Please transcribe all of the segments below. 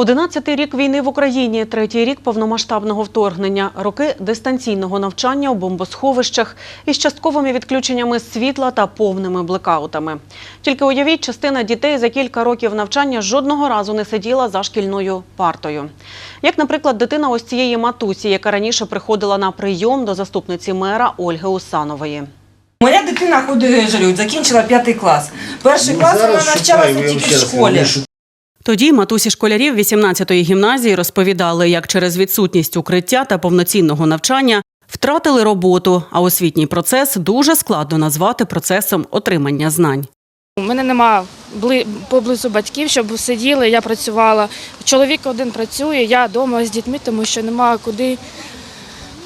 Одинадцятий рік війни в Україні, третій рік повномасштабного вторгнення, роки дистанційного навчання у бомбосховищах із частковими відключеннями світла та повними блекаутами. Тільки уявіть, частина дітей за кілька років навчання жодного разу не сиділа за шкільною партою. Як, наприклад, дитина ось цієї матусі, яка раніше приходила на прийом до заступниці мера Ольги Усанової. Моя дитина ходить жалюють, закінчила п'ятий клас. Перший Ну, клас вона навчалася тільки в школі. Тоді матусі школярів 18-ї гімназії розповідали, як через відсутність укриття та повноцінного навчання втратили роботу, а освітній процес дуже складно назвати процесом отримання знань. У мене нема поблизу батьків, щоб сиділи, я працювала. Чоловік один працює, я вдома з дітьми, тому що нема куди.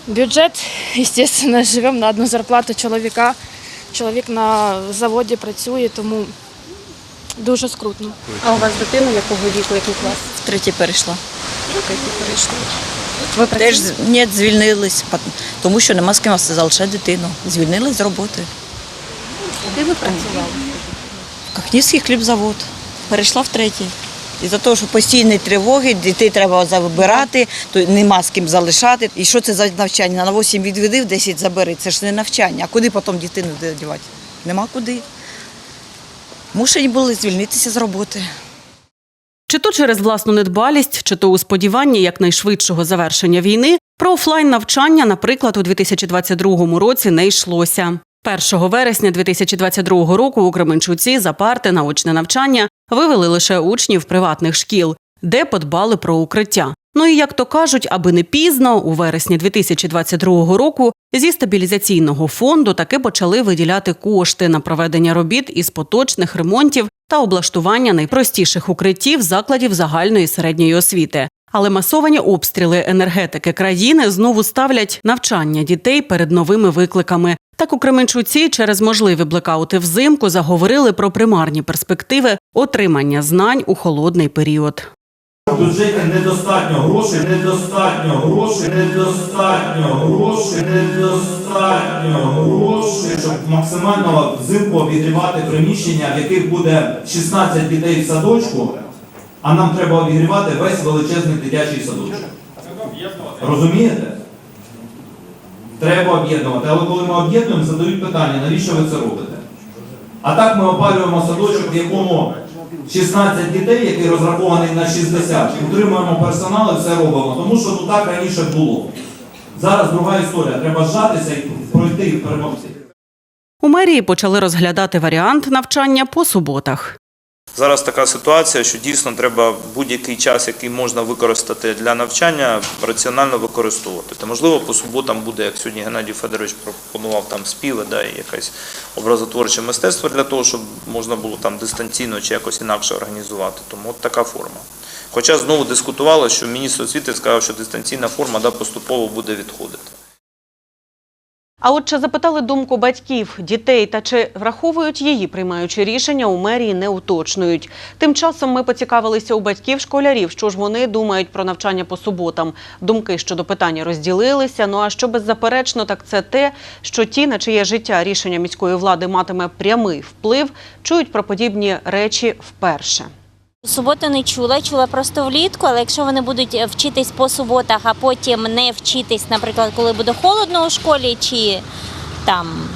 Бюджет, звісно, живемо на одну зарплату чоловіка. Чоловік на заводі працює, тому дуже скрутно. А у вас дитина якого віку, який клас? В третій перейшла. Ви Теж з- ні, звільнились, тому що нема з ким залишати дитину. Звільнились з роботи. Де ви працювали? Кахнівський хлібзавод. Перейшла в третій. І за того, що постійні тривоги, дітей треба забирати, то нема з ким залишати. І що це за навчання? На 8 відведив, 10 забери. Це ж не навчання. А куди потім дитину дівати? Нема куди. Мушені були звільнитися з роботи. Чи то через власну недбалість, чи то у сподіванні якнайшвидшого завершення війни, про офлайн навчання, наприклад, у 2022 році не йшлося. 1 вересня 2022 року у Кременчуці за парти на очне навчання вивели лише учнів приватних шкіл, де подбали про укриття. Ну і як то кажуть, аби не пізно, у вересні 2022 року зі стабілізаційного фонду таки почали виділяти кошти на проведення робіт із поточних ремонтів та облаштування найпростіших укриттів закладів загальної середньої освіти. Але масовані обстріли енергетики країни знову ставлять навчання дітей перед новими викликами. Так у Кременчуці через можливі блекаути взимку заговорили про примарні перспективи отримання знань у холодний період. В бюджеті недостатньо грошей, недостатньо грошей, недостатньо грошей, недостатньо грошей, щоб максимально взимку обігрівати приміщення, в яких буде 16 дітей в садочку, а нам треба обігрівати весь величезний дитячий садочок. Розумієте? Треба об'єднувати. Але коли ми об'єднуємо, задають питання, навіщо ви це робите? А так ми опалюємо садочок, в якому 16 дітей, який розрахований на 60, утримуємо персонал і все робимо. Тому що ну так раніше було. Зараз друга історія. Треба зжатися і пройти і перемогти. У мерії почали розглядати варіант навчання по суботах. Зараз така ситуація, що дійсно треба будь-який час, який можна використати для навчання, раціонально використовувати. Та можливо по суботам буде, як сьогодні Геннадій Федорович пропонував там співи, да, якесь образотворче мистецтво для того, щоб можна було там дистанційно чи якось інакше організувати. Тому от така форма. Хоча знову дискутували, що міністр освіти сказав, що дистанційна форма да, поступово буде відходити. А от чи запитали думку батьків, дітей та чи враховують її, приймаючи рішення, у мерії не уточнюють. Тим часом ми поцікавилися у батьків школярів, що ж вони думають про навчання по суботам. Думки щодо питання розділилися. Ну а що беззаперечно, так це те, що ті, на чиє життя рішення міської влади матиме прямий вплив, чують про подібні речі вперше. Суботу не чула, чула просто влітку, але якщо вони будуть вчитись по суботах, а потім не вчитись, наприклад, коли буде холодно у школі чи там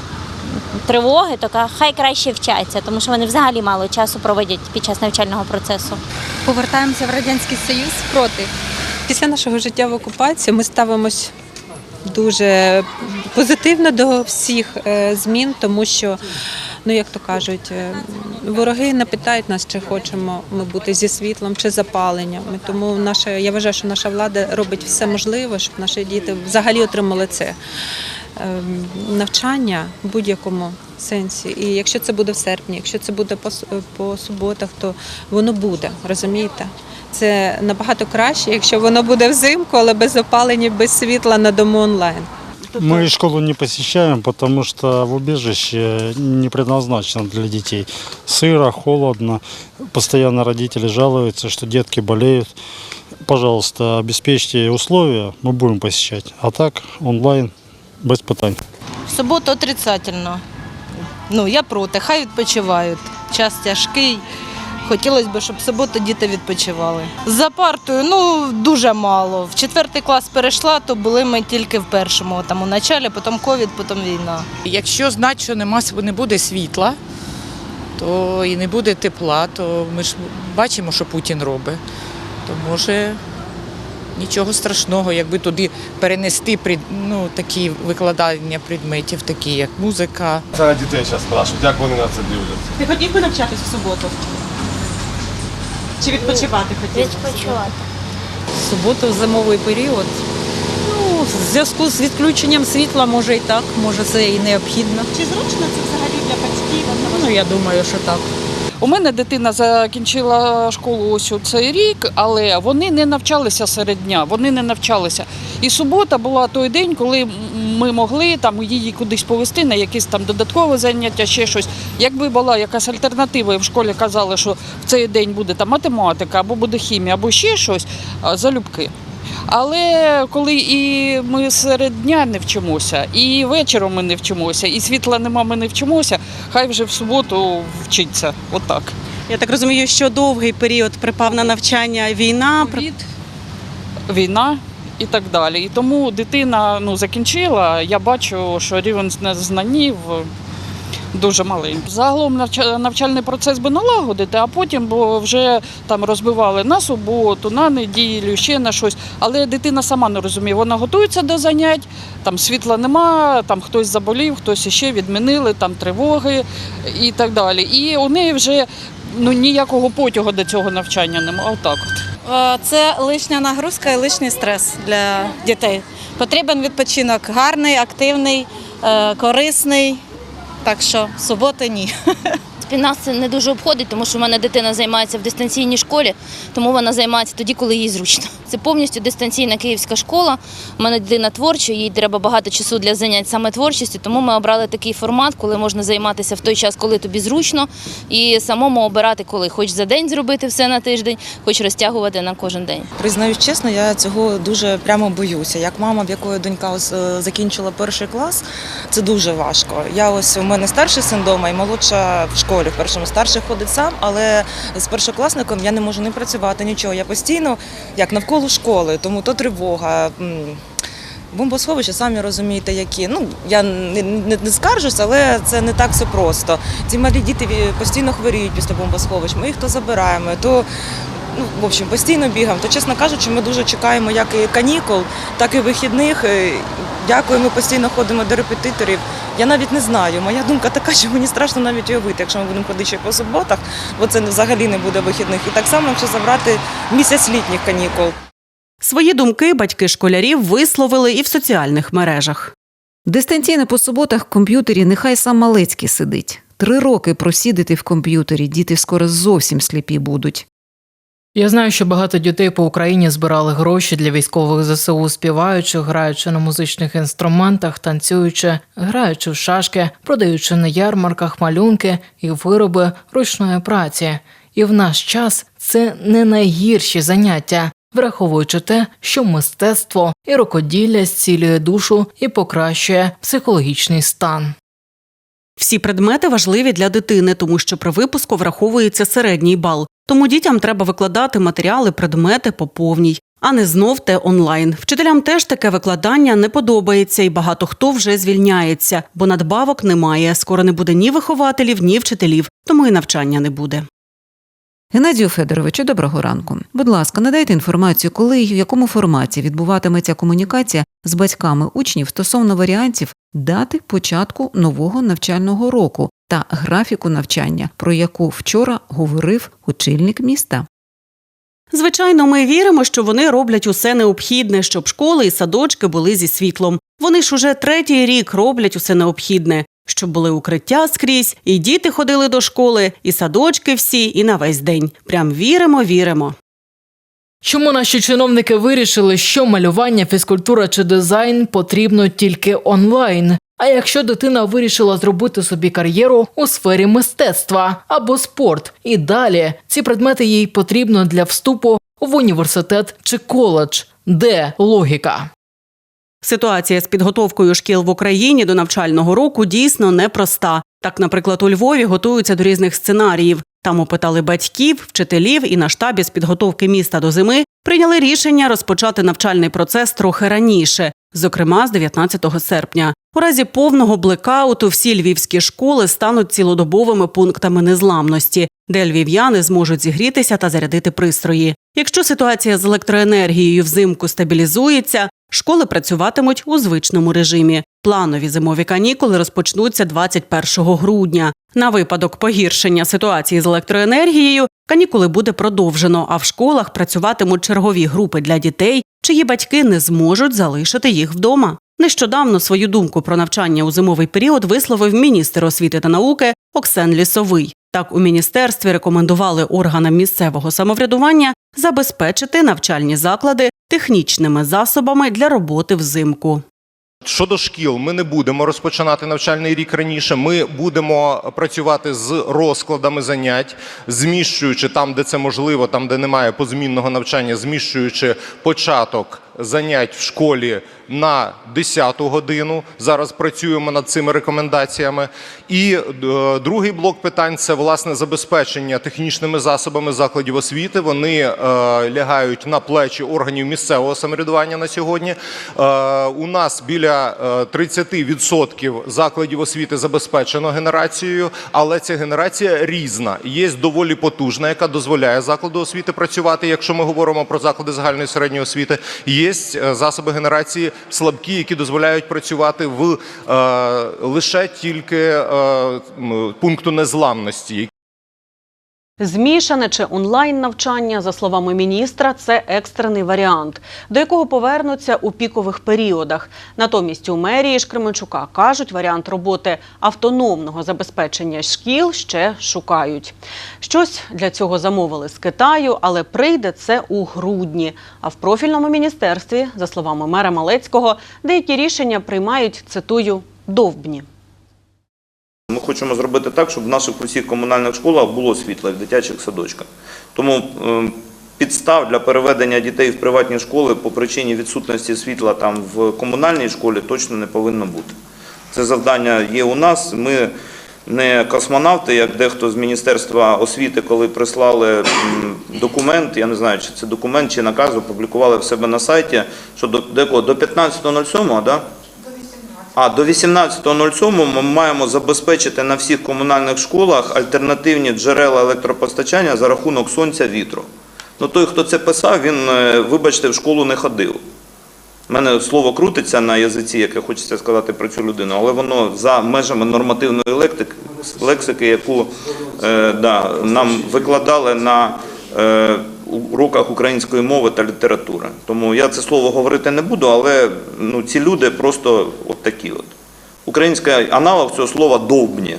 тривоги, то хай краще вчаться, тому що вони взагалі мало часу проводять під час навчального процесу. повертаємося в Радянський Союз проти. Після нашого життя в окупації ми ставимось дуже позитивно до всіх е, змін, тому що, ну як то кажуть, е, вороги не питають нас, чи хочемо ми бути зі світлом чи запаленням. Тому наша, я вважаю, що наша влада робить все можливе, щоб наші діти взагалі отримали це ем, навчання в будь-якому сенсі. І якщо це буде в серпні, якщо це буде по, с- по суботах, то воно буде, розумієте? Це набагато краще, якщо воно буде взимку, але без опалення, без світла на дому онлайн. Мы школу не посещаем, потому что в убежище не предназначено для детей. Сыро, холодно, постоянно родители жалуются, что детки болеют. Пожалуйста, обеспечьте условия, мы будем посещать. А так онлайн без питань. В суботу отрицательно. Ну, я проти, хай відпочивають. Час тяжкий, Хотілося б, щоб в суботу діти відпочивали. За партою ну дуже мало. В четвертий клас перейшла, то були ми тільки в першому, там у началі, потім ковід, потім війна. Якщо знати, що нема, не буде світла, то і не буде тепла, то ми ж бачимо, що Путін робить. То може нічого страшного, якби туди перенести пред- ну, такі викладання предметів, такі як музика. Це дітей зараз спрашують, як вони на це дивляться. Ти хотів би навчатись в суботу? Чи відпочивати хотів? Відпочивати. Суботу в зимовий період. Ну, в зв'язку з відключенням світла, може і так, може це і необхідно. Чи зручно це взагалі для батьків? Ну, я думаю, що так. У мене дитина закінчила школу ось у цей рік, але вони не навчалися серед дня, вони не навчалися. І субота була той день, коли ми могли там її кудись повести на якісь там додаткове заняття, ще щось. Якби була якась альтернатива, і в школі казали, що в цей день буде там математика, або буде хімія, або ще щось, залюбки. Але коли і ми серед дня не вчимося, і вечором ми не вчимося, і світла нема, ми не вчимося, хай вже в суботу вчиться. Отак. Я так розумію, що довгий період припав на навчання війна. Ковід, війна і так далі. І тому дитина ну, закінчила. Я бачу, що рівень знанів дуже маленький. Загалом навчальний процес би налагодити, а потім бо вже там розбивали на суботу, на неділю, ще на щось. Але дитина сама не розуміє. Вона готується до занять, там світла нема, там хтось заболів, хтось іще відмінили, там тривоги і так далі. І у неї вже ну, ніякого потягу до цього навчання немає. Отак от. Е, Це лишня нагрузка і лишній стрес для дітей. Потрібен відпочинок гарний, активний, е, корисний. Так що суботи ні. Нас це не дуже обходить, тому що в мене дитина займається в дистанційній школі, тому вона займається тоді, коли їй зручно. Це повністю дистанційна київська школа. У мене дитина творча, їй треба багато часу для занять саме творчістю, тому ми обрали такий формат, коли можна займатися в той час, коли тобі зручно, і самому обирати, коли хоч за день зробити все на тиждень, хоч розтягувати на кожен день. Признаюсь чесно, я цього дуже прямо боюся. Як мама, в якої донька е, закінчила перший клас, це дуже важко. Я ось у мене старший син вдома і молодша в школі. В першому старший ходить сам, але з першокласником я не можу не працювати нічого. Я постійно як навколо школи, тому то тривога. Бомбосховища, самі розумієте, які. Ну, я не, не, не скаржусь, але це не так все просто. Ці малі діти постійно хворіють після бомбосховищ. Ми їх то забираємо, то ну, в общем, постійно бігаємо. То, чесно кажучи, ми дуже чекаємо як і канікул, так і вихідних. Е, Дякую, ми постійно ходимо до репетиторів. Я навіть не знаю. Моя думка така, що мені страшно навіть уявити, якщо ми будемо ходити ще по суботах, бо це взагалі не буде вихідних. І так само, якщо забрати місяць літніх канікул. Свої думки батьки школярів висловили і в соціальних мережах. Дистанційно по суботах в комп'ютері нехай сам Малецький сидить. Три роки просідати в комп'ютері, діти скоро зовсім сліпі будуть. Я знаю, що багато дітей по Україні збирали гроші для військових ЗСУ, співаючи, граючи на музичних інструментах, танцюючи, граючи в шашки, продаючи на ярмарках малюнки і вироби ручної праці. І в наш час це не найгірші заняття, враховуючи те, що мистецтво і рукоділля зцілює душу і покращує психологічний стан. Всі предмети важливі для дитини, тому що при випуску враховується середній бал. Тому дітям треба викладати матеріали, предмети по повній, а не знов те онлайн. Вчителям теж таке викладання не подобається, і багато хто вже звільняється, бо надбавок немає. Скоро не буде ні вихователів, ні вчителів, тому і навчання не буде. Геннадію Федоровичу, доброго ранку. Будь ласка, надайте інформацію, коли і в якому форматі відбуватиметься комунікація з батьками учнів стосовно варіантів дати початку нового навчального року та графіку навчання, про яку вчора говорив очільник міста. Звичайно, ми віримо, що вони роблять усе необхідне, щоб школи і садочки були зі світлом. Вони ж уже третій рік роблять усе необхідне, щоб були укриття скрізь, і діти ходили до школи, і садочки всі, і на весь день. Прям віримо, віримо. Чому наші чиновники вирішили, що малювання, фізкультура чи дизайн потрібно тільки онлайн? А якщо дитина вирішила зробити собі кар'єру у сфері мистецтва або спорт, і далі ці предмети їй потрібно для вступу в університет чи коледж, де логіка? Ситуація з підготовкою шкіл в Україні до навчального року дійсно непроста. Так, наприклад, у Львові готуються до різних сценаріїв. Там опитали батьків, вчителів і на штабі з підготовки міста до зими прийняли рішення розпочати навчальний процес трохи раніше, зокрема з 19 серпня. У разі повного блекауту всі львівські школи стануть цілодобовими пунктами незламності, де львів'яни зможуть зігрітися та зарядити пристрої. Якщо ситуація з електроенергією взимку стабілізується, школи працюватимуть у звичному режимі. Планові зимові канікули розпочнуться 21 грудня. На випадок погіршення ситуації з електроенергією канікули буде продовжено, а в школах працюватимуть чергові групи для дітей, чиї батьки не зможуть залишити їх вдома. Нещодавно свою думку про навчання у зимовий період висловив міністр освіти та науки Оксен Лісовий. Так у міністерстві рекомендували органам місцевого самоврядування забезпечити навчальні заклади технічними засобами для роботи взимку. Щодо шкіл, ми не будемо розпочинати навчальний рік раніше. Ми будемо працювати з розкладами занять, зміщуючи там, де це можливо, там, де немає позмінного навчання, зміщуючи початок занять в школі на 10 годину. Зараз працюємо над цими рекомендаціями. І е, другий блок питань це власне забезпечення технічними засобами закладів освіти. Вони е, лягають на плечі органів місцевого самоврядування на сьогодні. Е, у нас біля е, 30% закладів освіти забезпечено генерацією, але ця генерація різна. Є доволі потужна, яка дозволяє закладу освіти працювати, якщо ми говоримо про заклади загальної середньої освіти. Є е, засоби генерації слабкі, які дозволяють працювати в е, лише тільки е, пункту незламності, Змішане чи онлайн навчання, за словами міністра, це екстрений варіант, до якого повернуться у пікових періодах. Натомість у мерії ж Кременчука кажуть, варіант роботи автономного забезпечення шкіл ще шукають. Щось для цього замовили з Китаю, але прийде це у грудні. А в профільному міністерстві, за словами мера Малецького, деякі рішення приймають, цитую, довбні. Хочемо зробити так, щоб в наших усіх комунальних школах було світло в дитячих садочках. Тому е, підстав для переведення дітей в приватні школи по причині відсутності світла там в комунальній школі точно не повинно бути. Це завдання є у нас. Ми не космонавти, як дехто з Міністерства освіти, коли прислали документ, я не знаю, чи це документ, чи наказ, опублікували в себе на сайті, що до, до 15.07, да? А до 18.07 ми маємо забезпечити на всіх комунальних школах альтернативні джерела електропостачання за рахунок сонця вітру. Ну той, хто це писав, він, е, вибачте, в школу не ходив. У мене слово крутиться на язиці, яке хочеться сказати про цю людину, але воно за межами нормативної лексики, яку е, да, нам викладали на е, уроках української мови та літератури. Тому я це слово говорити не буду, але ну, ці люди просто от такі от. Український аналог цього слова довбні.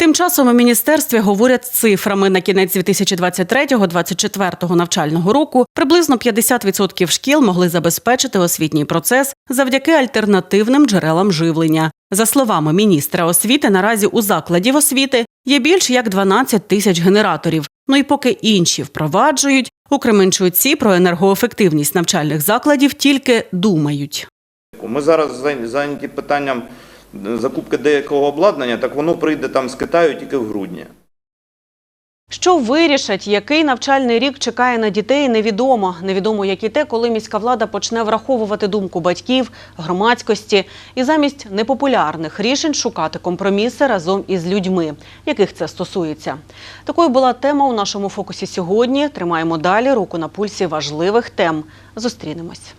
Тим часом у міністерстві говорять цифрами на кінець 2023-2024 навчального року приблизно 50% шкіл могли забезпечити освітній процес завдяки альтернативним джерелам живлення. За словами міністра освіти, наразі у закладів освіти є більш як 12 тисяч генераторів. Ну і поки інші впроваджують, у Кременчуці про енергоефективність навчальних закладів тільки думають. Ми зараз зайняті питанням закупки деякого обладнання, так воно прийде там з Китаю тільки в грудні. Що вирішать, який навчальний рік чекає на дітей, невідомо. Невідомо, як і те, коли міська влада почне враховувати думку батьків, громадськості і замість непопулярних рішень шукати компроміси разом із людьми, яких це стосується. Такою була тема у нашому фокусі сьогодні. Тримаємо далі руку на пульсі важливих тем. Зустрінемось.